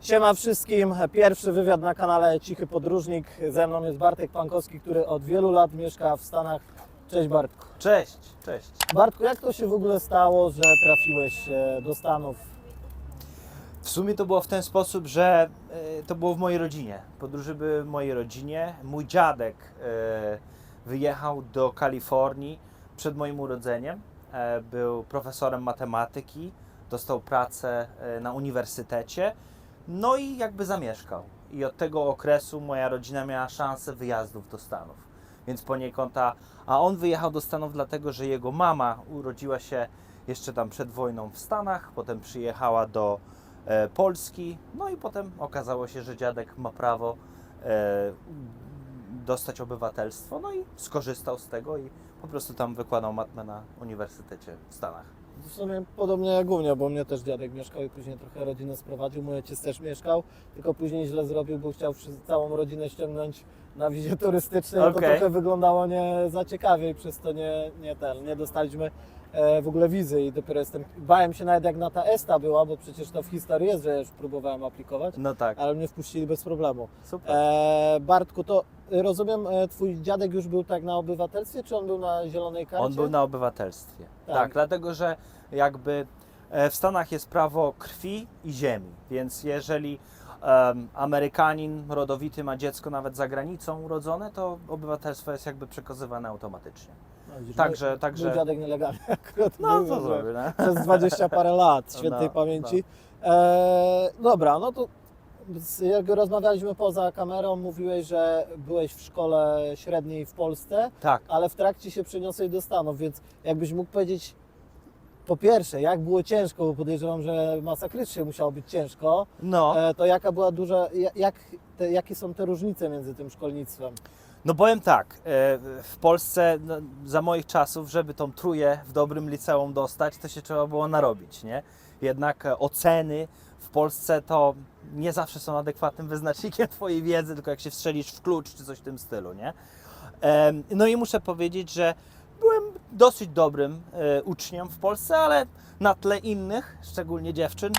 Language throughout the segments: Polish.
Siema wszystkim, pierwszy wywiad na kanale Cichy Podróżnik. Ze mną jest Bartek Pankowski, który od wielu lat mieszka w Stanach. Cześć Bartku. Cześć, cześć. Bartku, jak to się w ogóle stało, że trafiłeś e, do Stanów? W sumie to było w ten sposób, że e, to było w mojej rodzinie. Podróże były w mojej rodzinie. Mój dziadek e, wyjechał do Kalifornii przed moim urodzeniem. Był profesorem matematyki, dostał pracę na uniwersytecie, no i jakby zamieszkał. I od tego okresu moja rodzina miała szansę wyjazdów do Stanów. Więc poniekąd ta, a on wyjechał do Stanów dlatego, że jego mama urodziła się jeszcze tam przed wojną w Stanach, potem przyjechała do e, Polski, no i potem okazało się, że dziadek ma prawo e, dostać obywatelstwo, no i skorzystał z tego i po prostu tam wykładał matmę na uniwersytecie w Stanach. W sumie podobnie jak u mnie, bo mnie też dziadek mieszkał i później trochę rodzinę sprowadził. Mój ojciec też mieszkał, tylko później źle zrobił, bo chciał całą rodzinę ściągnąć na wizie turystycznej. To Okej. trochę wyglądało nie za ciekawie i przez to nie, nie, ten, nie dostaliśmy e, w ogóle wizy i dopiero jestem, bałem się nawet jak na ta ESTA była, bo przecież to w historii jest, że ja już próbowałem aplikować, No tak, ale mnie wpuścili bez problemu. super. E, Bartku, to rozumiem, e, twój dziadek już był tak na obywatelstwie, czy on był na zielonej karcie? On był na obywatelstwie. Tak. Tak, dlatego że jakby e, w Stanach jest prawo krwi i ziemi, więc jeżeli em, Amerykanin rodowity ma dziecko nawet za granicą urodzone, to obywatelstwo jest jakby przekazywane automatycznie. No, Także, Mój także. dziadek nielegalnie akurat No był, co zrobię? Przez 20 parę lat świętej No, pamięci. E, dobra, no to jak rozmawialiśmy poza kamerą, mówiłeś, że byłeś w szkole średniej w Polsce, Tak. ale w trakcie się przeniosłeś do Stanów, więc jakbyś mógł powiedzieć po pierwsze, jak było ciężko, bo podejrzewam, że masakrycznie musiało być ciężko, No, e, to jaka była duża, ja- jak, te, jakie są te różnice między tym szkolnictwem? no powiem tak, e, w Polsce no, za moich czasów, żeby tą tróję w dobrym liceum dostać, to się trzeba było narobić, nie? Jednak e, oceny w Polsce to nie zawsze są adekwatnym wyznacznikiem Twojej wiedzy, tylko jak się wstrzelisz w klucz czy coś w tym stylu, nie? No i muszę powiedzieć, że byłem dosyć dobrym e, uczniem w Polsce, ale na tle innych, szczególnie dziewczyn,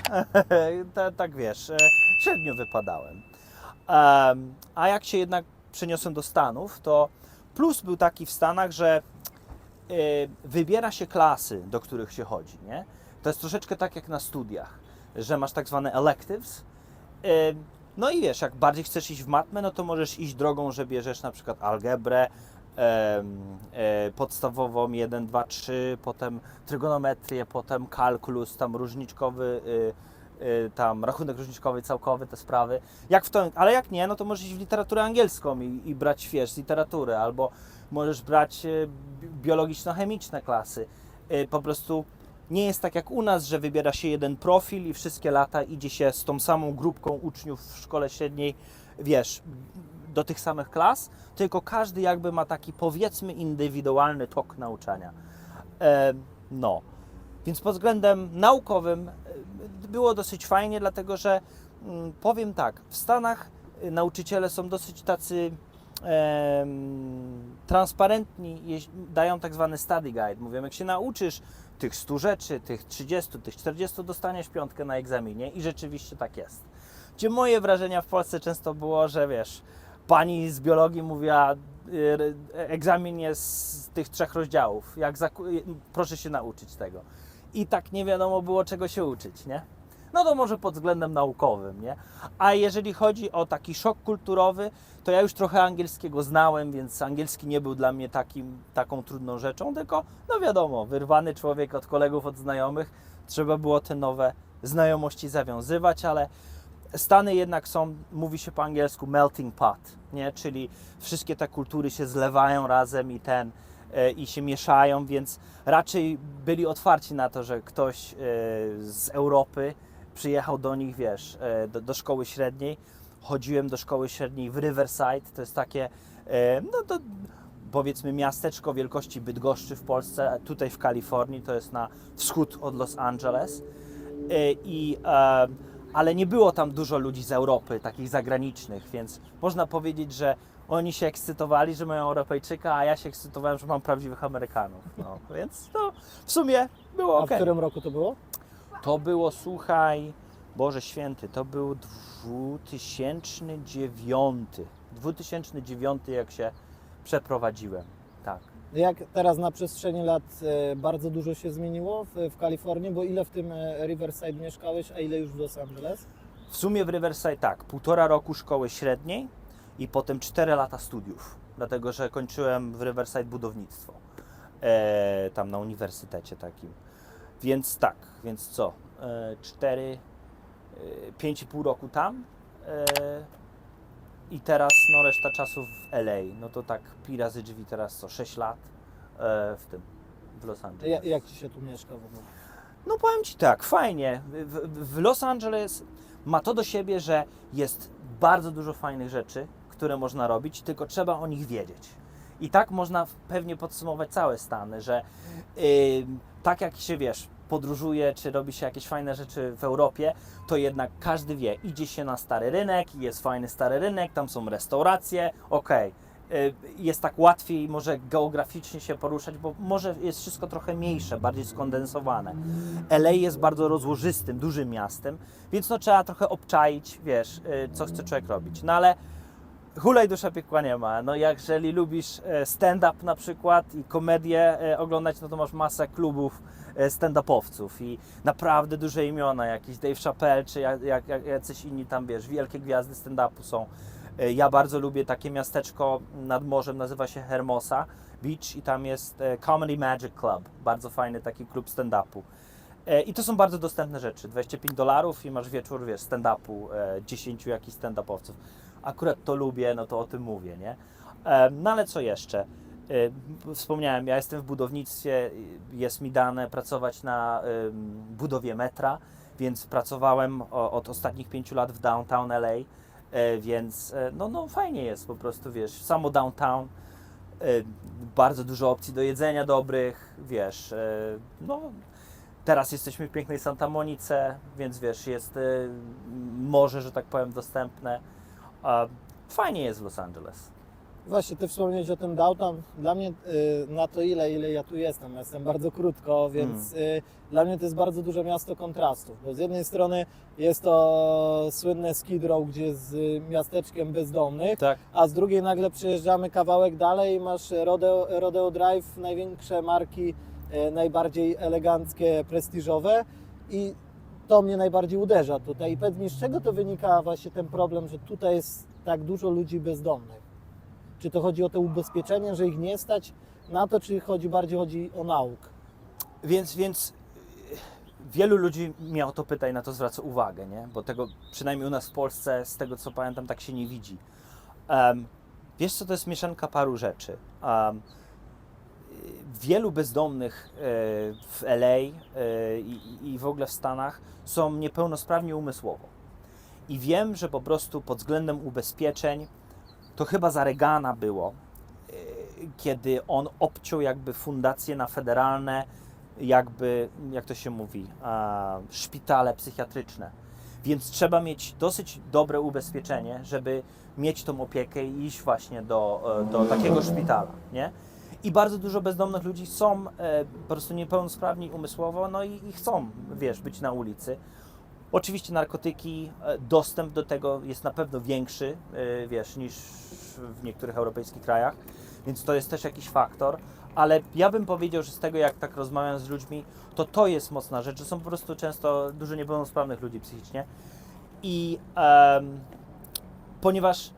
ta- tak wiesz, e, średnio wypadałem. Em, A jak się jednak przeniosłem do Stanów, to plus był taki w Stanach, że e, wybiera się klasy, do których się chodzi, nie? To jest troszeczkę tak jak na studiach, że masz tak zwane electives. E, No i wiesz, jak bardziej chcesz iść w matmę, no to możesz iść drogą, że bierzesz na przykład algebrę e, podstawową 1, 2, 3, potem trygonometrię, potem kalkulus, tam różniczkowy, y, y, tam rachunek różniczkowy, całkowy, te sprawy. Jak w to, ale jak nie, no to możesz iść w literaturę angielską i, i brać, wiesz, literatury, albo możesz brać y, bi- biologiczno-chemiczne klasy. Y, po prostu nie jest tak jak u nas, że wybiera się jeden profil i wszystkie lata idzie się z tą samą grupką uczniów w szkole średniej, wiesz, do tych samych klas, tylko każdy jakby ma taki powiedzmy indywidualny tok nauczania. E, no, więc pod względem naukowym e, było dosyć fajnie, dlatego że mm, powiem tak, w Stanach e, nauczyciele są dosyć tacy em, transparentni, dają tak zwany study guide. Mówią, jak się nauczysz tych 100 rzeczy, tych 30, tych 40, dostaniesz piątkę na egzaminie i rzeczywiście tak jest. Gdzie moje wrażenia w Polsce często było, że wiesz, pani z biologii mówiła, y, egzamin jest z tych trzech rozdziałów, jak y, proszę się nauczyć tego. I tak nie wiadomo było czego się uczyć, nie? No to może pod względem naukowym, nie? A jeżeli chodzi o taki szok kulturowy, to ja już trochę angielskiego znałem, więc angielski nie był dla mnie takim, taką trudną rzeczą, tylko no wiadomo, wyrwany człowiek od kolegów, od znajomych, trzeba było te nowe znajomości zawiązywać, ale Stany jednak są, mówi się po angielsku, melting pot, nie? czyli wszystkie te kultury się zlewają razem i ten e, i się mieszają, więc raczej byli otwarci na to, że ktoś e, z Europy przyjechał do nich, wiesz, e, do, do szkoły średniej. Chodziłem do szkoły średniej w Riverside, to jest takie, e, no to powiedzmy miasteczko wielkości Bydgoszczy w Polsce, a tutaj w Kalifornii, to jest na wschód od Los Angeles. E, I, ale nie było tam dużo ludzi z Europy, takich zagranicznych, więc można powiedzieć, że oni się ekscytowali, że mają Europejczyka, a ja się ekscytowałem, że mam prawdziwych Amerykanów. No, więc no, w sumie było A ok. w którym roku to było? To było, słuchaj, Boże Święty, to był 2009. 2009 jak się przeprowadziłem. Tak. Jak teraz na przestrzeni lat e, bardzo dużo się zmieniło w, w Kalifornii, bo ile w tym e, Riverside mieszkałeś, a ile już w Los Angeles? W sumie w Riverside tak, półtora roku szkoły średniej i potem 4 lata studiów, dlatego że kończyłem w Riverside budownictwo, e, tam na uniwersytecie takim. Więc tak, więc co, e, 4, e, 5,5 roku tam e, i teraz no reszta czasu w LA, no to tak pi razy drzwi teraz co, 6 lat e, w tym, w Los Angeles. Ja, jak Ci się tu mieszka w ogóle? No powiem Ci tak, fajnie. W, w Los Angeles ma to do siebie, że jest bardzo dużo fajnych rzeczy, które można robić, tylko trzeba o nich wiedzieć. I tak można pewnie podsumować całe Stany, że ym, tak jak się wiesz, podróżuje, czy robi się jakieś fajne rzeczy w Europie, to jednak każdy wie, idzie się na stary rynek, jest fajny stary rynek, tam są restauracje, okej. y, Jest tak łatwiej może geograficznie się poruszać, bo może jest wszystko trochę mniejsze, bardziej skondensowane. LA jest bardzo rozłożystym, dużym miastem, więc no trzeba trochę obczaić, wiesz, y, co chce człowiek robić. No ale hulaj dusza piekła nie ma. No jeżeli lubisz e, stand-up na przykład i komedię e, oglądać, no to masz masę klubów e, stand-upowców i naprawdę duże imiona, jakiś Dave Chappelle czy jak, jak, jacyś inni tam, wiesz, wielkie gwiazdy stand-upu są. Ja bardzo lubię takie miasteczko nad morzem, nazywa się Hermosa Beach i tam jest Comedy Magic Club, bardzo fajny taki klub stand-upu. I to są bardzo dostępne rzeczy. 25 dolarów i masz wieczór, wiesz, stand-upu, e, 10 jakichś stand-upowców. Akurat to lubię, no to o tym mówię, nie? E, No ale co jeszcze? E, Wspomniałem, ja jestem w budownictwie, jest mi dane pracować na budowie metra, więc pracowałem od ostatnich pięciu lat w downtown LA, e, więc no, no fajnie jest po prostu, wiesz, samo downtown, bardzo dużo opcji do jedzenia dobrych, wiesz, no teraz jesteśmy w pięknej Santa Monice, więc wiesz, jest morze, że tak powiem, dostępne. A Fajnie jest w Los Angeles. Właśnie, Ty wspomniałeś o tym downtown. Dla mnie y, na to ile, ile ja tu jestem, ja jestem bardzo krótko, więc y, dla mnie to jest bardzo duże miasto kontrastów, bo z jednej strony jest to słynne Skid Row, gdzie jest y, miasteczkiem bezdomnych, Tak. a z drugiej nagle przejeżdżamy kawałek dalej i masz Rodeo, Rodeo Drive, największe marki, e, najbardziej eleganckie, prestiżowe i to mnie najbardziej uderza tutaj. I powiedz mi, z czego to wynika właśnie ten problem, że tutaj jest tak dużo ludzi bezdomnych? Czy to chodzi o to ubezpieczenie, że ich nie stać na to, czy chodzi bardziej chodzi o nauk? Więc, więc y, wielu ludzi mnie o to pyta i na to zwraca uwagę, nie? Bo tego przynajmniej u nas w Polsce, z tego co pamiętam, tak się nie widzi. Em, wiesz co, to jest mieszanka paru rzeczy. Y, wielu bezdomnych e, w LA e, i, w ogóle w Stanach są niepełnosprawni umysłowo. I wiem, że po prostu pod względem ubezpieczeń to chyba za Reagana było, e, kiedy on obciął jakby fundacje na federalne, jakby, jak to się mówi, szpitale psychiatryczne. Więc trzeba mieć dosyć dobre ubezpieczenie, żeby mieć tą opiekę i iść właśnie do, do takiego szpitala, nie? I bardzo dużo bezdomnych ludzi są e, po prostu niepełnosprawni umysłowo, no i, i chcą, wiesz, być na ulicy. Oczywiście narkotyki, e, dostęp do tego jest na pewno większy, e, wiesz, niż w niektórych europejskich krajach, więc to jest też jakiś faktor. Ale ja bym powiedział, że z tego jak tak rozmawiam z ludźmi, to to jest mocna rzecz, że są po prostu często dużo niepełnosprawnych ludzi psychicznie. I em, ponieważ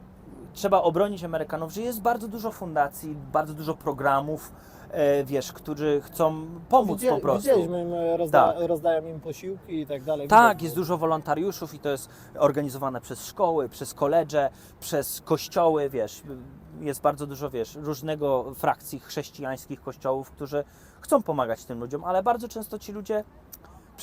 trzeba obronić Amerykanów, że jest bardzo dużo fundacji, bardzo dużo programów, e, wiesz, którzy chcą pomóc Widzieli- po prostu. Widzieliśmy, im, e, rozda, Tak. rozdają im posiłki i tak dalej. Tak, Widać jest dużo wolontariuszów i to jest organizowane przez szkoły, przez koledże, przez kościoły, wiesz, jest bardzo dużo, wiesz, różnego frakcji chrześcijańskich kościołów, którzy chcą pomagać tym ludziom, ale bardzo często ci ludzie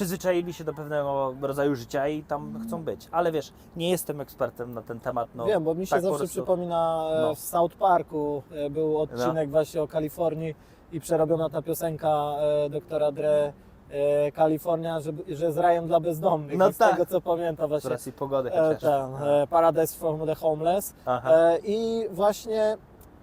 przyzwyczaili się do pewnego rodzaju życia i tam chcą być. Ale wiesz, nie jestem ekspertem na ten temat. No, Wiem, bo mi się tak zawsze prostu- przypomina e, No. w South Parku e, był odcinek właśnie o Kalifornii i przerobiona ta piosenka e, doktora Dre e, Kalifornia, że, że z rajem dla bezdomnych. No z tak. tego co pamiętam właśnie Teraz i pogody e, chociaż. ten, e, Paradise from the Homeless. E, I właśnie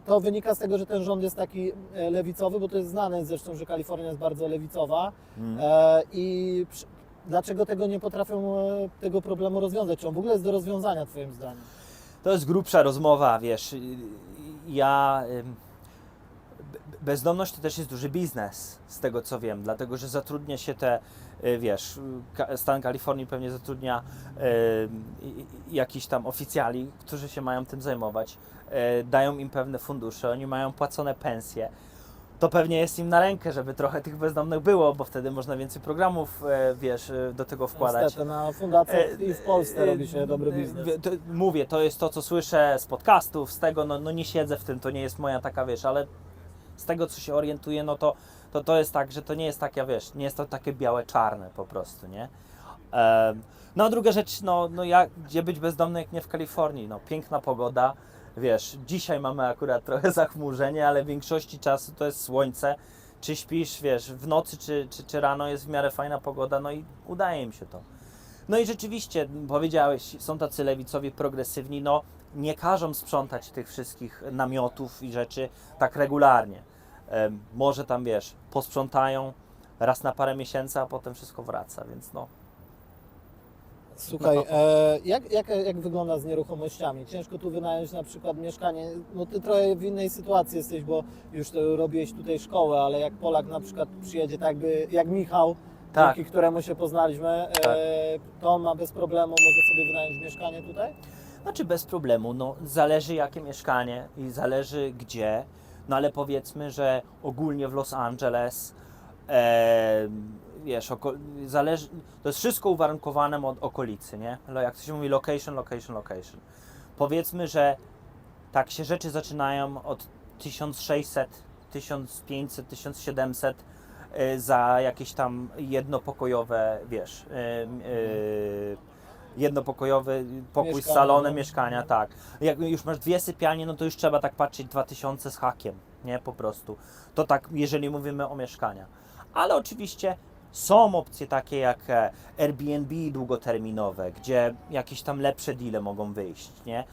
to wynika z tego, że ten rząd jest taki e, lewicowy, bo to jest znane zresztą, że Kalifornia jest bardzo lewicowa Mm. e, i przy, dlaczego tego nie potrafią e, tego problemu rozwiązać? Czy on w ogóle jest do rozwiązania Twoim zdaniem? To jest grubsza rozmowa, wiesz. Ja. Bezdomność to też jest duży biznes, z tego co wiem, dlatego że zatrudnia się te, y, wiesz, stan Kalifornii pewnie zatrudnia i- jakichś tam oficjali, którzy się mają tym zajmować, y, dają im pewne fundusze, oni mają płacone pensje. To pewnie jest im na rękę, żeby trochę tych bezdomnych było, bo wtedy można więcej programów, e, wiesz, e, do tego wkładać. Niestety na fundacjach E, i w Polsce e, robi się dobry e, biznes. mówię, to jest to, co słyszę z podcastów, z tego, no, no nie siedzę w tym, to nie jest moja taka, wiesz, ale z tego, co się orientuję, no to, to to jest tak, że to nie jest takie, wiesz, nie jest to takie białe-czarne po prostu, nie? No a druga rzecz, no, no jak, gdzie być bezdomny, jak nie w Kalifornii, no piękna pogoda, wiesz, dzisiaj mamy akurat trochę zachmurzenie, ale w większości czasu to jest słońce, czy śpisz, wiesz, w nocy, czy, czy, czy rano jest w miarę fajna pogoda, no i udaje im się to. No i rzeczywiście, powiedziałeś, są tacy lewicowi progresywni, no nie każą sprzątać tych wszystkich namiotów i rzeczy tak regularnie. Może tam, wiesz, posprzątają raz na parę miesięcy, a potem wszystko wraca, więc no. Słuchaj, e, jak, jak, jak wygląda z nieruchomościami? Ciężko tu wynająć na przykład mieszkanie. No ty trochę w innej sytuacji jesteś, bo już to robiłeś tutaj szkołę, ale jak Polak na przykład przyjedzie tak jakby, jak Michał, Tak. dzięki któremu się poznaliśmy, e, Tak. to on ma bez problemu, może sobie wynająć mieszkanie tutaj? Znaczy bez problemu, no zależy jakie mieszkanie i zależy gdzie, no ale powiedzmy, że ogólnie w Los Angeles, wiesz, zależy, to jest wszystko uwarunkowane od okolicy, nie? Jak to się mówi, location, location, location. Powiedzmy, że tak się rzeczy zaczynają od 1600, 1500, 1700 e, za jakieś tam jednopokojowe, wiesz, e, e, jednopokojowy pokój z Mieszkanie, salonem, no. mieszkania, tak. Jak już masz dwie sypialnie, no to już trzeba tak patrzeć 2000 z hakiem, nie, po prostu. To tak, jeżeli mówimy o mieszkaniach. Ale oczywiście są opcje takie jak e, Airbnb długoterminowe, gdzie jakieś tam lepsze deale mogą wyjść, nie?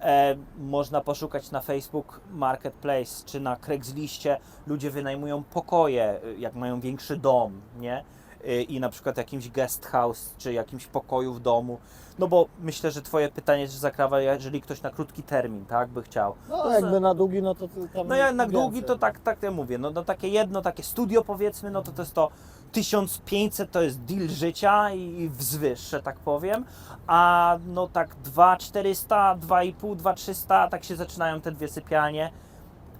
E, można poszukać na Facebook Marketplace czy na Craigslistie. Ludzie wynajmują pokoje, y, jak mają większy dom, nie? Y, I na przykład jakimś guest house czy jakimś pokoju w domu. No bo myślę, że Twoje pytanie też zakrawa, jeżeli ktoś na krótki termin, tak, by chciał. No To jakby na długi, no to tam no jak na długi to tak, tak ja mówię, no, no takie jedno, takie studio powiedzmy, no to to jest to 1500 to jest deal życia i wzwyż, że tak powiem, a no tak 2400, 2,5, 2300, tak się zaczynają te dwie sypialnie.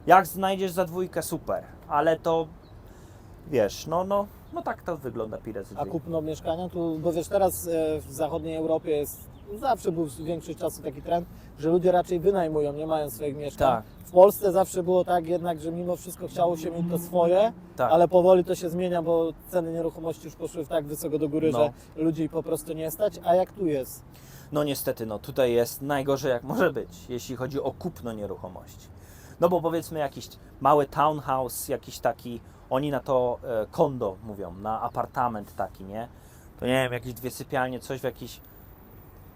Jak znajdziesz za dwójkę, super, ale to wiesz, no, no, no tak to wygląda Pirates A kupno mieszkania? Tu, bo wiesz, teraz e, w zachodniej Europie jest, zawsze był większość czasu taki trend, że ludzie raczej wynajmują, nie mają swoich mieszkań. Tak. W Polsce zawsze było tak jednak, że mimo wszystko chciało się mieć to swoje, Tak. ale powoli to się zmienia, bo ceny nieruchomości już poszły tak wysoko do góry, No. że ludzi po prostu nie stać. A jak tu jest? No niestety, no tutaj jest najgorzej jak może być, jeśli chodzi o kupno nieruchomości. No bo powiedzmy jakiś mały townhouse, jakiś taki, oni na to e, kondo mówią, na apartament taki, nie? To nie wiem, jakieś dwie sypialnie, coś w jakiejś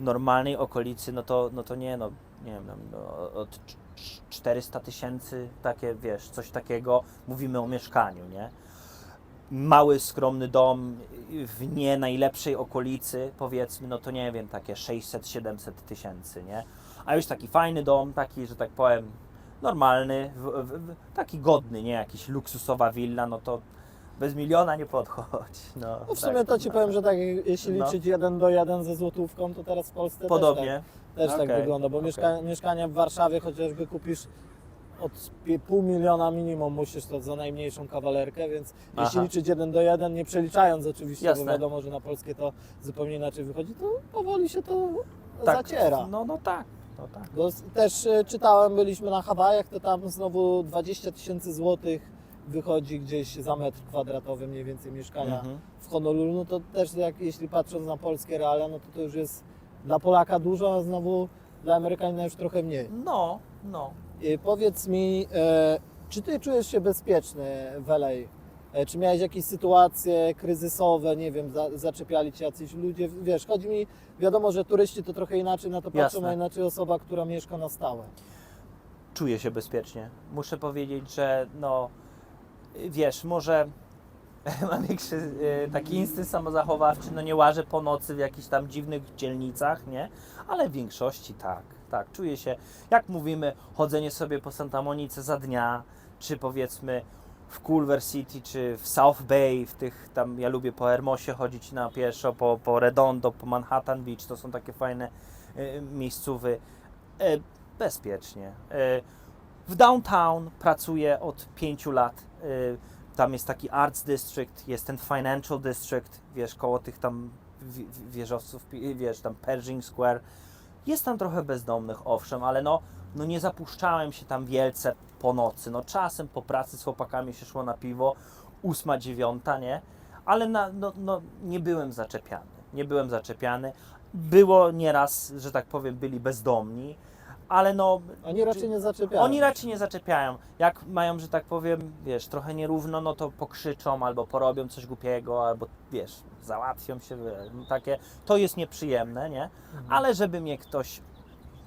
normalnej okolicy, no to, no to nie, no nie wiem, no, od cz- cz- 400 tysięcy, takie wiesz, coś takiego, mówimy o mieszkaniu, nie? mały, skromny dom w nie najlepszej okolicy, powiedzmy, no to nie wiem, takie 600-700 tysięcy, nie? A już taki fajny dom, taki, że tak powiem, normalny, w, w, taki godny, nie jakiś luksusowa willa, no to bez miliona nie podchodź. No, No w tak, sumie to Ci no. powiem, że tak jeśli No. liczyć jeden do jeden ze złotówką, to teraz w Polsce Podobnie. też tak, też tak Okej, wygląda, bo okej. mieszka, mieszkania w Warszawie chociażby kupisz od pół miliona minimum musisz to za najmniejszą kawalerkę, więc jeśli Aha. liczyć jeden do jeden, nie przeliczając oczywiście, Jasne. bo wiadomo, że na polskie to zupełnie inaczej wychodzi, to powoli się to tak, zaciera. No, no tak, no tak. Bo też e, czytałem, byliśmy na Hawajach, to tam znowu 20 tysięcy złotych wychodzi gdzieś za metr kwadratowy mniej więcej mieszkania Mhm. w Honolulu, no to też jak, jeśli patrząc na polskie realia, no to to już jest dla Polaka dużo, a znowu dla Amerykanina już trochę mniej. No, no. I powiedz mi, e, czy Ty czujesz się bezpieczny w LA? E, Czy miałeś jakieś sytuacje kryzysowe, nie wiem, za, zaczepiali Cię jacyś ludzie? Wiesz, chodzi mi, wiadomo, że turyści to trochę inaczej na to patrzą, Jasne. a inaczej osoba, która mieszka na stałe. czuję się bezpiecznie. Muszę powiedzieć, że no wiesz, może mam większy e, taki instynkt samozachowawczy, no nie łażę po nocy w jakichś tam dziwnych dzielnicach, nie? Ale w większości tak, tak, czuję się, jak mówimy, chodzenie sobie po Santa Monice za dnia, czy powiedzmy w Culver City, czy w South Bay, w tych tam, ja lubię po Hermosie chodzić na pieszo, po, po Redondo, po Manhattan Beach, to są takie fajne e, miejscówy, e, bezpiecznie. W downtown pracuję od pięciu lat. Y, Tam jest taki Arts District, jest ten Financial District, wiesz, koło tych tam wi- wi- wieżowców, wiesz, tam Pershing Square. Jest tam trochę bezdomnych, owszem, ale no, no nie zapuszczałem się tam wielce po nocy. No czasem po pracy z chłopakami się szło na piwo, ósma, dziewiąta, nie? Ale na, no, no, nie byłem zaczepiany. Nie byłem zaczepiany. Było nieraz, że tak powiem, byli bezdomni, ale no Oni raczej nie zaczepiają. oni raczej nie zaczepiają. Jak mają, że tak powiem, wiesz, trochę nierówno, no to pokrzyczą albo porobią coś głupiego, albo wiesz, załatwią się, no takie. To jest nieprzyjemne, nie? Mhm. Ale żeby mnie ktoś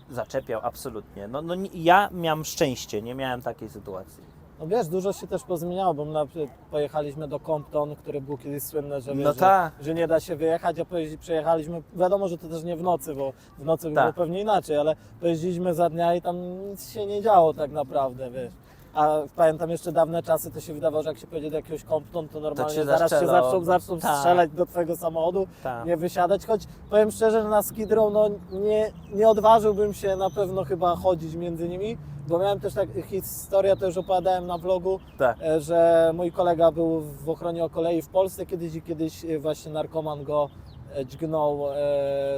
zaczepiał, absolutnie. No, no ja miałem szczęście, nie miałem takiej sytuacji. No wiesz, dużo się też pozmieniało, bo na pojechaliśmy do Compton, które było kiedyś słynne, że, wiesz, No że, tak. że nie da się wyjechać, a pojeździ- przejechaliśmy, wiadomo, że to też nie w nocy, bo w nocy by Tak. było pewnie inaczej, ale pojeździliśmy za dnia i tam nic się nie działo tak naprawdę, wiesz. A pamiętam jeszcze dawne czasy, to się wydawało, że jak się pojedzie do jakiegoś Compton, to normalnie cię zaraz się zastrzelą. zaczną, zaczną Tak. strzelać do twojego samochodu, Tak. nie wysiadać, choć powiem szczerze, że na Skid Row no, nie, nie odważyłbym się na pewno chyba chodzić między nimi, bo miałem też tak, historię, to już opowiadałem na vlogu, Tak. e, że mój kolega był w ochronie o kolei w Polsce kiedyś i kiedyś e, właśnie narkoman go e, dźgnął e,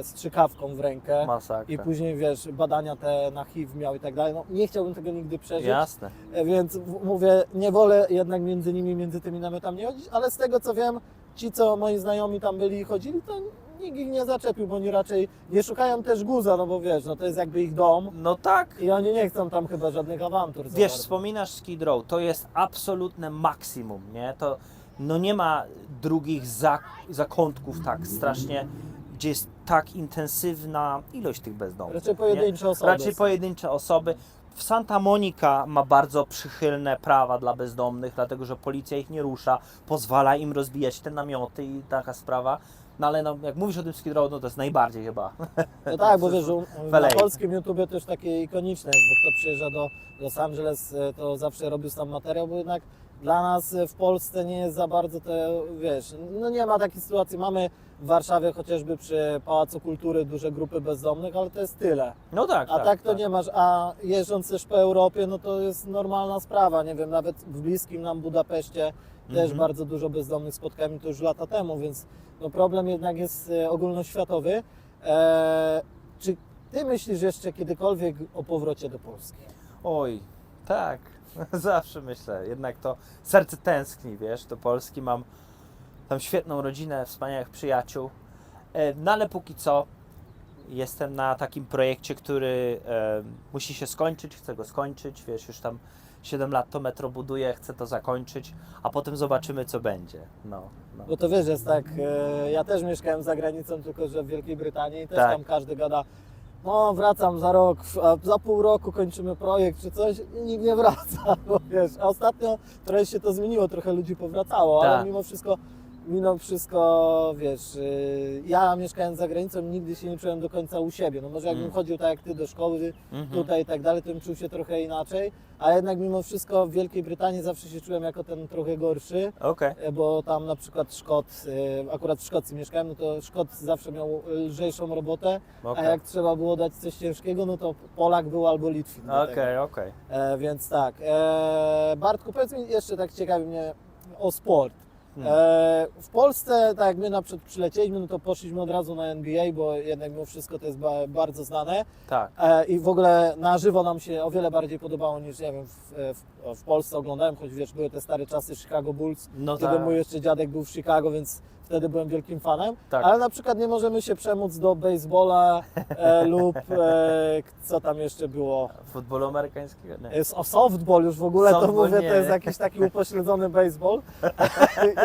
strzykawką w rękę Masakra. i później wiesz, badania te na HIV miał i tak dalej. No, nie chciałbym tego nigdy przeżyć, Jasne. więc mówię, nie wolę jednak między nimi, między tymi namiotami nie chodzić, ale z tego co wiem, ci co moi znajomi tam byli i chodzili, to nikt ich nie zaczepił, bo oni raczej nie szukają też guza, no bo wiesz, no to jest jakby ich dom No tak. i oni nie chcą tam chyba żadnych awantur. za Wiesz, bardzo. wspominasz Skid Row, to jest absolutne maksimum, nie? To no nie ma drugich zak- zakątków tak strasznie, gdzie jest tak intensywna ilość tych bezdomnych. Raczej nie? pojedyncze osoby. Raczej pojedyncze osoby. W Santa Monica ma bardzo przychylne prawa dla bezdomnych, dlatego że policja ich nie rusza, pozwala im rozbijać te namioty i taka sprawa. No ale no, jak mówisz o tym Skid Row, no to jest najbardziej chyba. No tak, bo wiesz, na polskim YouTubie też takie ikoniczne jest, bo kto przyjeżdża do Los Angeles, e, to zawsze robił sam materiał, bo jednak dla nas e, w Polsce nie jest za bardzo to, wiesz, no nie ma takiej sytuacji. Mamy w Warszawie chociażby przy Pałacu Kultury duże grupy bezdomnych, ale to jest tyle. No tak, A tak, to nie masz, a jeżdżąc też po Europie, no to jest normalna sprawa, nie wiem, nawet w bliskim nam Budapeszcie też Mhm. bardzo dużo bezdomnych spotkałem, to już lata temu, więc no problem jednak jest e, ogólnoświatowy. E, czy Ty myślisz jeszcze kiedykolwiek o powrocie do Polski? Oj, tak, zawsze myślę. Jednak to serce tęskni, wiesz, do Polski. Mam tam świetną rodzinę, wspaniałych przyjaciół. E, No ale póki co jestem na takim projekcie, który e, musi się skończyć, chcę go skończyć, wiesz, już tam 7 lat to metro buduję, chcę to zakończyć, a potem zobaczymy, co będzie. No, no. Bo to wiesz, jest tak, e, ja też mieszkałem za granicą, tylko że w Wielkiej Brytanii i też Tak. tam każdy gada, no wracam za rok, a za pół roku kończymy projekt czy coś i nikt nie wraca, bo wiesz, a ostatnio trochę się to zmieniło, trochę ludzi powracało, ale Tak. mimo wszystko, mimo wszystko, wiesz, y, ja mieszkając za granicą nigdy się nie czułem do końca u siebie, no może jakbym Mm. chodził tak jak Ty do szkoły Mhm. tutaj i tak dalej, to bym czuł się trochę inaczej, a jednak mimo wszystko w Wielkiej Brytanii zawsze się czułem jako ten trochę gorszy, Okej, E, bo tam na przykład Szkot, e, akurat w Szkocji mieszkałem, no to Szkot zawsze miał lżejszą robotę, a okej, jak trzeba było dać coś ciężkiego, no to Polak był albo Litwin. okej, okej. E, więc tak. E, Bartku, powiedz mi jeszcze tak ciekawi mnie o sport. Hmm. E, w Polsce, tak jak my na przykład przylecieliśmy, no to poszliśmy od razu na NBA, bo jednak mimo wszystko to jest ba, bardzo znane. Tak, E, I w ogóle na żywo nam się o wiele bardziej podobało niż, nie wiem, w, w, w Polsce oglądałem, choć wiesz, były te stare czasy Chicago Bulls, no kiedy tak, mój jeszcze dziadek był w Chicago, więc wtedy byłem wielkim fanem. tak. Ale na przykład nie możemy się przemóc do baseballa e, lub e, co tam jeszcze było. Futbolu amerykańskiego? Nie. Jest o softball już w ogóle, to Softball mówię, nie. to jest jakiś taki upośledzony baseball.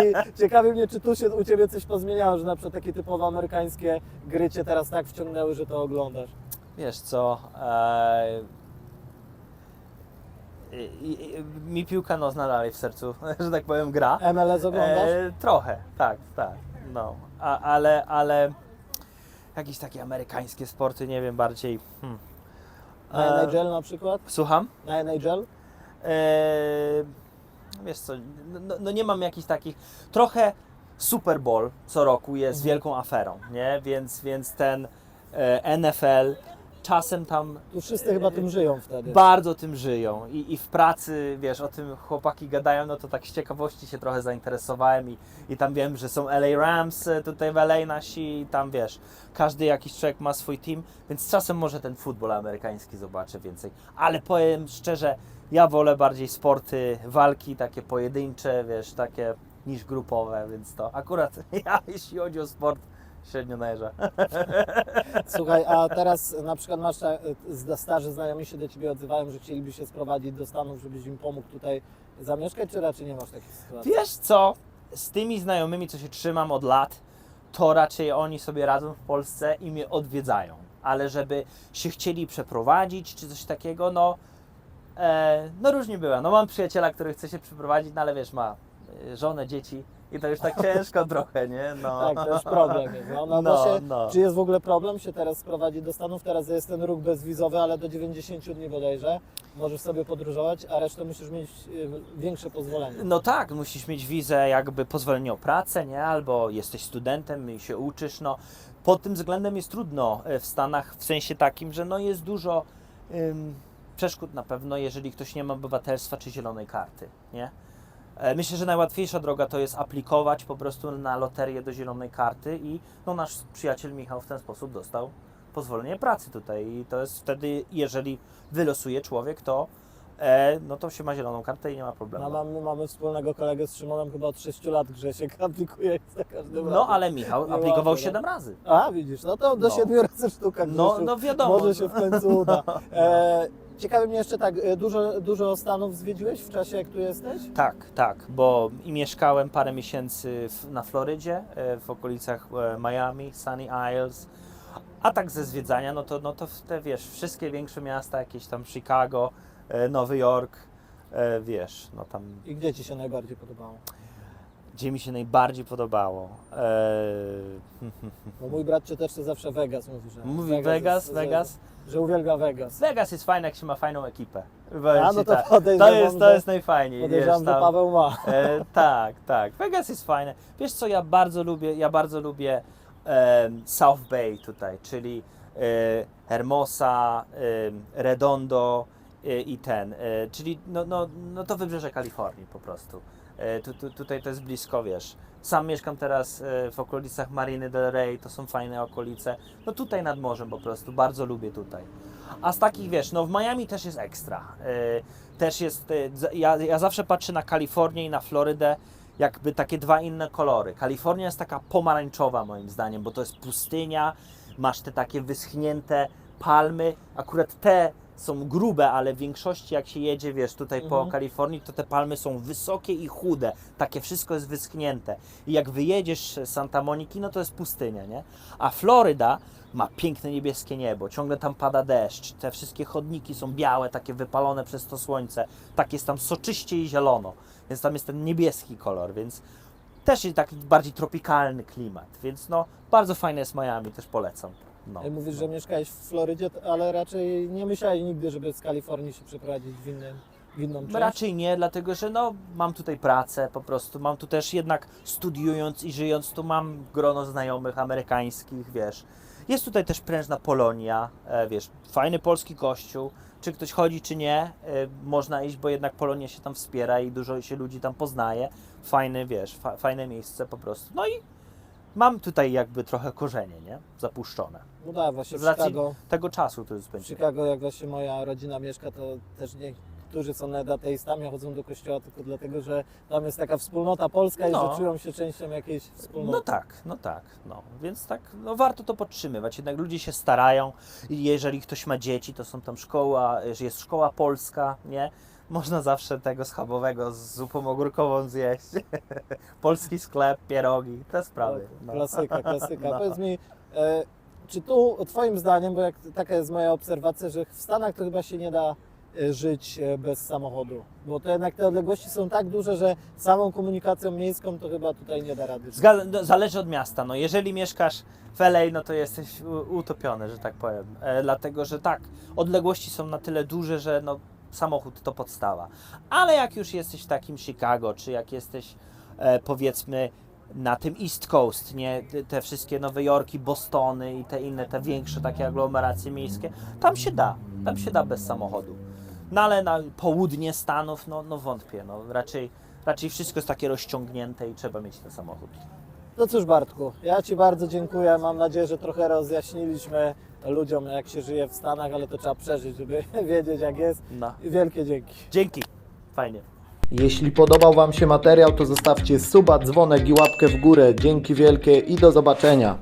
I ciekawi mnie, czy tu się u Ciebie coś pozmieniało, że na przykład takie typowo amerykańskie gry Cię teraz tak wciągnęły, że to oglądasz. Wiesz co, e, i, i, mi piłka nożna dalej w sercu, że tak powiem, gra. MLS oglądasz? E, trochę, tak, tak. No, A, ale, ale jakieś takie amerykańskie sporty, nie wiem, bardziej. Hmm. Na E, NHL na przykład? Słucham? Na NHL? Eee, wiesz co, no, no nie mam jakichś takich. Trochę Super Bowl co roku jest Mhm. wielką aferą, nie? Więc, więc ten e, NFL czasem tam Tu wszyscy chyba tym żyją wtedy. bardzo tym żyją I, i w pracy, wiesz, o tym chłopaki gadają, no to tak z ciekawości się trochę zainteresowałem i, i tam wiem, że są LA Rams e, tutaj w LA nasi i tam wiesz, każdy jakiś człowiek ma swój team, więc czasem może ten futbol amerykański zobaczę więcej, ale powiem szczerze, ja wolę bardziej sporty, walki takie pojedyncze, wiesz, takie niż grupowe, więc to akurat ja, jeśli chodzi o sport, średnio najeżdża. Słuchaj, a teraz na przykład masz z- starzy znajomi się do Ciebie odzywają, że chcieliby się sprowadzić do Stanów, żebyś im pomógł tutaj zamieszkać, czy raczej nie masz takich sytuacji? Wiesz co, z tymi znajomymi, co się trzymam od lat, to raczej oni sobie radzą w Polsce i mnie odwiedzają. Ale żeby się chcieli przeprowadzić czy coś takiego, no, e, no różnie bywa. No mam przyjaciela, który chce się przeprowadzić, no ale wiesz, ma e, żonę, dzieci i to już tak ciężko trochę, nie? No. Tak, to jest problem. jest, No, no, No, bo się, no. Czy jest w ogóle problem się teraz sprowadzić do Stanów? Teraz jest ten ruch bezwizowy, ale do 90 dni bodajże możesz sobie podróżować, a resztę musisz mieć y, większe pozwolenie. No tak, musisz mieć wizę, jakby pozwolenie o pracę, nie? Albo jesteś studentem i się uczysz, no. Pod tym względem jest trudno e, w Stanach, w sensie takim, że no jest dużo ym, przeszkód na pewno, jeżeli ktoś nie ma obywatelstwa czy zielonej karty, nie? E, Myślę, że najłatwiejsza droga to jest aplikować po prostu na loterię do zielonej karty i no nasz przyjaciel Michał w ten sposób dostał pozwolenie pracy tutaj i to jest wtedy, jeżeli wylosuje człowiek, to e, no to się ma zieloną kartę i nie ma problemu. No, mamy, mamy wspólnego kolegę z Szymonem chyba od 6 lat, Grzesiek aplikuje za każdym No, razem. ale Michał Nie aplikował łatwo, 7 razy. A, widzisz, no to do No. 7 razy sztuka No, no wiadomo. Może się w końcu uda. E, ciekawe mnie jeszcze tak, e, dużo, dużo Stanów zwiedziłeś w czasie, jak tu jesteś? Tak, tak, bo i mieszkałem parę miesięcy w, na Florydzie, e, w okolicach e, Miami, Sunny Isles. A tak ze zwiedzania, no to, no to te, wiesz, wszystkie większe miasta, jakieś tam Chicago, Nowy Jork, wiesz, no tam, I gdzie Ci się najbardziej podobało? Gdzie mi się najbardziej podobało. E, Bo mój brat czy też to zawsze Vegas mówi, że mówi Vegas, jest- Vegas. Że, że uwielbia Vegas. Vegas jest fajne, jak się ma fajną ekipę. A, no to tak. podejrzewam, to jest, to że- jest najfajniej. wiesz, Podejrzewam, że tam- Paweł ma. E, tak, tak. Vegas jest fajne. Wiesz co, ja bardzo lubię, ja bardzo lubię em, South Bay tutaj, czyli e, Hermosa, em, Redondo e, i ten, e, czyli no, no, no to wybrzeże Kalifornii po prostu. E, tu, tu, tutaj to jest blisko, wiesz. Sam mieszkam teraz e, w okolicach Mariny del Rey, to są fajne okolice. No tutaj nad morzem po prostu, bardzo lubię tutaj. A z takich, wiesz, no w Miami też jest ekstra. E, też jest, ja, ja zawsze patrzę na Kalifornię i na Florydę jakby takie dwa inne kolory. Kalifornia jest taka pomarańczowa moim zdaniem, bo to jest pustynia, masz te takie wyschnięte palmy, akurat te są grube, ale w większości jak się jedzie, wiesz, tutaj po Mhm. Kalifornii, to te palmy są wysokie i chude, takie wszystko jest wyschnięte. I jak wyjedziesz z Santa Moniki, no to jest pustynia, nie? A Floryda ma piękne niebieskie niebo, ciągle tam pada deszcz, te wszystkie chodniki są białe, takie wypalone przez to słońce, tak jest tam soczyście i zielono, więc tam jest ten niebieski kolor, więc też jest taki bardziej tropikalny klimat, więc no bardzo fajne jest Miami, też polecam. No. Mówisz, że mieszkałeś w Florydzie, ale raczej nie myślałeś nigdy, żeby z Kalifornii się przeprowadzić w, innym, w inną część? Raczej nie, dlatego że no, mam tutaj pracę po prostu, mam tu też jednak studiując i żyjąc tu mam grono znajomych amerykańskich, wiesz. Jest tutaj też prężna Polonia, e, wiesz, fajny polski kościół, czy ktoś chodzi, czy nie, e, można iść, bo jednak Polonia się tam wspiera i dużo się ludzi tam poznaje. Fajny, wiesz, fa fajne miejsce po prostu. No i mam tutaj jakby trochę korzenie, nie? Zapuszczone. No tak, właśnie w Z racji Chicago, tego czasu tu w spędziłem. Chicago, jak właśnie moja rodzina mieszka, to też niektórzy są nawet ateistami, chodzą do kościoła tylko dlatego, że tam jest taka wspólnota polska i No. że czują się częścią jakiejś wspólnoty. No tak, no tak, no. Więc tak, no warto to podtrzymywać. Jednak ludzie się starają i jeżeli ktoś ma dzieci, to są tam szkoła, że jest szkoła polska, nie? Można zawsze tego schabowego z zupą ogórkową zjeść. Polski sklep, pierogi, te sprawy. No. Klasyka, klasyka. No. Powiedz mi, e, czy tu Twoim zdaniem, bo jak taka jest moja obserwacja, że w Stanach to chyba się nie da e, żyć e, bez samochodu. Bo to jednak te odległości są tak duże, że samą komunikacją miejską to chyba tutaj nie da rady. Zga- no, zależy od miasta. No, jeżeli mieszkasz w LA, no to jesteś utopiony, że tak powiem. E, dlatego, że tak, odległości są na tyle duże, że no, samochód to podstawa. Ale jak już jesteś w takim Chicago, czy jak jesteś e, powiedzmy na tym East Coast, nie? Te- wszystkie Nowe Jorki, Bostony i te inne, te większe takie aglomeracje miejskie, tam się da, tam się da bez samochodu. No ale na południe Stanów, no, no wątpię, no raczej, raczej wszystko jest takie rozciągnięte i trzeba mieć ten samochód. No cóż Bartku, ja Ci bardzo dziękuję. Mam nadzieję, że trochę rozjaśniliśmy ludziom jak się żyje w Stanach, ale to trzeba przeżyć, żeby wiedzieć jak jest. No. Wielkie dzięki. Dzięki. Fajnie. Jeśli podobał Wam się materiał, to zostawcie suba, dzwonek i łapkę w górę. Dzięki wielkie i do zobaczenia.